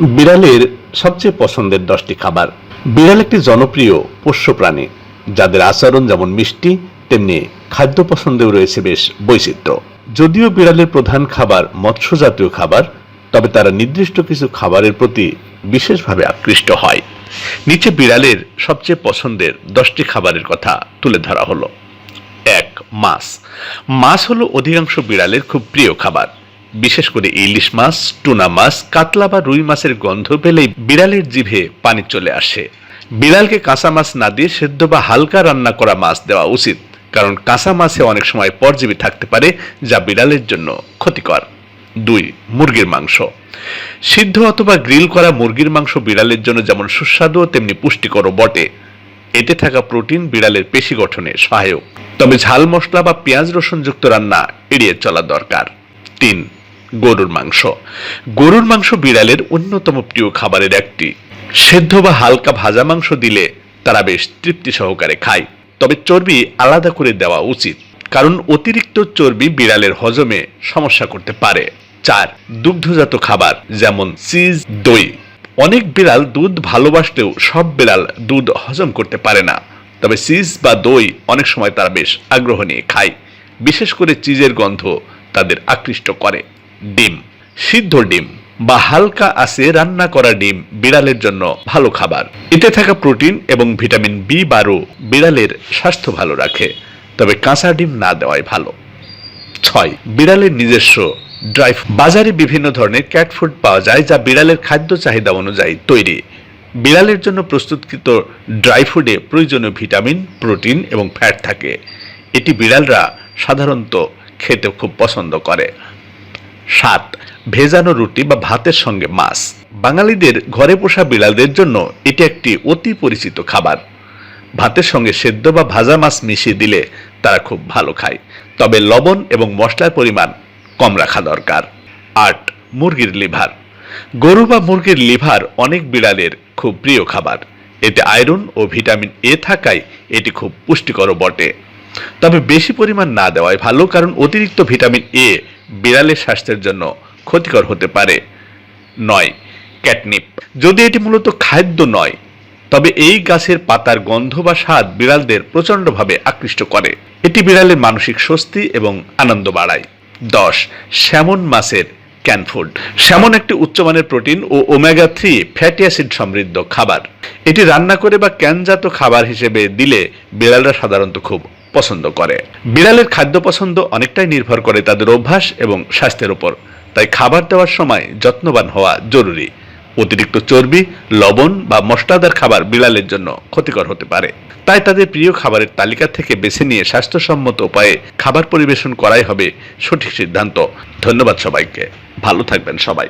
বিড়ালের সবচেয়ে পছন্দের দশটি খাবার। বিড়াল একটি জনপ্রিয় পোষ্য প্রাণী, যাদের আচরণ যেমন মিষ্টি, তেমনি খাদ্য পছন্দেও রয়েছে বেশ বৈচিত্র্য। যদিও বিড়ালের প্রধান খাবার মৎস্য জাতীয় খাবার, তবে তারা নির্দিষ্ট কিছু খাবারের প্রতি বিশেষভাবে আকৃষ্ট হয়। নিচে বিড়ালের সবচেয়ে পছন্দের দশটি খাবারের কথা তুলে ধরা হলো। এক, মাছ। মাছ হলো অধিকাংশ বিড়ালের খুব প্রিয় খাবার। বিশেষ করে ইলিশ মাছ, টুনা মাছ, কাতলা বা রুই মাছের গন্ধ পেলেই বিড়ালের জিভে পানি চলে আসে। বিড়ালকে কাঁচা মাছ না দিয়ে সেদ্ধ বা হালকা রান্না করা মাছ দেওয়া উচিত, কারণ কাঁচা মাছে অনেক সময় পরজীবী থাকতে পারে যা বিড়ালের জন্য ক্ষতিকর। দুই, মুরগির মাংস। সিদ্ধ অথবা গ্রিল করা মুরগির মাংস বিড়ালের জন্য যেমন সুস্বাদু, তেমনি পুষ্টিকরও বটে। এতে থাকা প্রোটিন বিড়ালের পেশি গঠনে সহায়ক। তবে ঝাল মশলা বা পেঁয়াজ রসুনযুক্ত রান্না এড়িয়ে চলা দরকার। তিন গরুর মাংস। গরুর মাংস বিড়ালের অন্যতম প্রিয় খাবারের একটি। সেদ্ধ বা হালকা ভাজা মাংস দিলে তারা বেশ তৃপ্তি সহকারে খায়। তবে চর্বি আলাদা করে দেওয়া উচিত। কারণ অতিরিক্ত চর্বি বিড়ালের হজমে সমস্যা করতে পারে। চার, দুগ্ধজাত খাবার, যেমন চিজ, দই। অনেক বিড়াল দুধ ভালোবাসলেও সব বিড়াল দুধ হজম করতে পারে না। তবে চিজ বা দই অনেক সময় তারা বেশ আগ্রহ নিয়ে খায়। বিশেষ করে চিজের গন্ধ তাদের আকৃষ্ট করে। ডিম, সিদ্ধ ডিম বা হালকা আছে রান্না করা ডিম বিড়ালের জন্য ভালো খাবার। এতে থাকা প্রোটিন এবং ভিটামিন বি বারো বিড়ালের স্বাস্থ্য ভালো রাখে, তবে কাঁচা ডিম না দেওয়াই ভালো। ছয়, বিড়ালের নিজস্ব ড্রাই বাজারে বিভিন্ন ধরনের ক্যাট ফুড পাওয়া যায় যা বিড়ালের খাদ্য চাহিদা অনুযায়ী তৈরি। বিড়ালের জন্য প্রস্তুতকৃত ড্রাই ফুডে প্রয়োজনীয় ভিটামিন, প্রোটিন এবং ফ্যাট থাকে। এটি বিড়ালরা সাধারণত খেতে খুব পছন্দ করে। সাত, ভেজানো রুটি বা ভাতের সঙ্গে মাছ। বাঙালিদের ঘরে পোষা বিড়ালদের জন্য এটি একটি অতি পরিচিত খাবার। ভাতের সঙ্গে সেদ্ধ বা ভাজা মাছ মিশিয়ে দিলে তারা খুব ভালো খায়। তবে লবণ এবং মশলার পরিমাণ কম রাখা দরকার। আট, মুরগির লিভার। গরু বা মুরগির লিভার অনেক বিড়ালের খুব প্রিয় খাবার। এতে আয়রন ও ভিটামিন এ থাকায় এটি খুব পুষ্টিকর বটে। তবে বেশি পরিমাণ না দেওয়াই ভালো, কারণ অতিরিক্ত ভিটামিন এ বিড়ালের স্বাস্থ্যের জন্য ক্ষতিকর হতে পারে। নয়, ক্যাটনিপ। যদি এটি মূলত খাদ্য নয়, তবে এই গাছের পাতার গন্ধ বা স্বাদ বিড়ালদের প্রচণ্ডভাবে আকৃষ্ট করে। এটি বিড়ালের মানসিক স্বস্তি এবং আনন্দ বাড়ায়। দশ, স্যামন মাছের ক্যান ফুড। স্যামন একটি উচ্চমানের প্রোটিন ও ওমেগা থ্রি ফ্যাটি অ্যাসিড সমৃদ্ধ খাবার। এটি রান্না করে বা ক্যানজাত খাবার হিসেবে দিলে বিড়ালরা সাধারণত খুব পছন্দ করে। বিড়ালের খাদ্য পছন্দ অনেকটাই নির্ভর করে তাদের অভ্যাস এবং স্বাস্থ্যের উপর। তাই খাবার দেওয়ার সময় যত্নবান হওয়া জরুরি। অতিরিক্ত চর্বি, লবণ বা মশলাদার খাবার বিড়ালের জন্য ক্ষতিকর হতে পারে। তাই তাদের প্রিয় খাবারের তালিকা থেকে বেছে নিয়ে স্বাস্থ্যসম্মত উপায়ে খাবার পরিবেশন করাই হবে সঠিক সিদ্ধান্ত। ধন্যবাদ সবাইকে। ভালো থাকবেন সবাই।